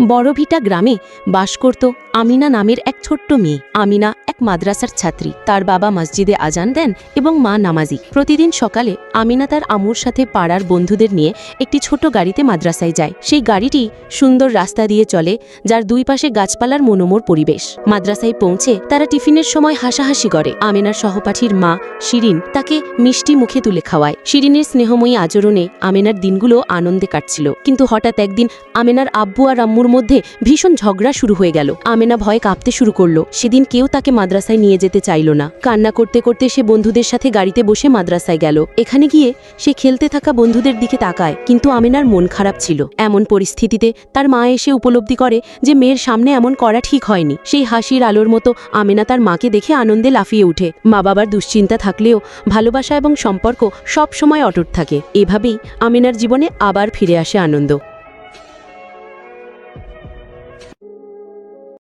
বড়ভিটা গ্রামে বাস করত আমিনা নামের এক ছোট্ট মেয়ে। আমিনা এক মাদ্রাসার ছাত্রী। তার বাবা মসজিদে আজান দেন এবং মা নামাজি। প্রতিদিন সকালে আমিনা তার আমুর সাথে পাড়ার বন্ধুদের নিয়ে একটি ছোট গাড়িতে মাদ্রাসায় যায়। সেই গাড়িটি সুন্দর রাস্তা দিয়ে চলে, যার দুই পাশে গাছপালার মনোমোর পরিবেশ। মাদ্রাসায় পৌঁছে তারা টিফিনের সময় হাসাহাসি করে। আমিনার সহপাঠীর মা, শিরিন, তাকে মিষ্টি মুখে তুলে খাওয়ায়। শিরিনের স্নেহময়ী আচরণে আমেনার দিনগুলো আনন্দে কাটছিল। কিন্তু হঠাৎ একদিন আমেনার আব্বু আর আম্মুর মধ্যে ভীষণ ঝগড়া শুরু হয়ে গেল। আমেনা ভয়ে কাঁপতে শুরু করল। সেদিন কেউ তাকে মাদ্রাসায় নিয়ে যেতে চাইল না। কান্না করতে করতে সে বন্ধুদের সাথে গাড়িতে বসে মাদ্রাসায় গেল। এখানে গিয়ে সে খেলতে থাকা বন্ধুদের দিকে তাকায়, কিন্তু আমেনার মন খারাপ ছিল। এমন পরিস্থিতিতে তার মা এসে উপলব্ধি করে যে মেয়ের সামনে এমন করা ঠিক হয়নি। সেই হাসির আলোর মতো আমেনা তার মাকে দেখে আনন্দে লাফিয়ে উঠে। মা বাবার দুশ্চিন্তা থাকলেও ভালোবাসা এবং সম্পর্ক সব সময় অটুট থাকে। এভাবেই আমিনার জীবনে আবার ফিরে আসে আনন্দ।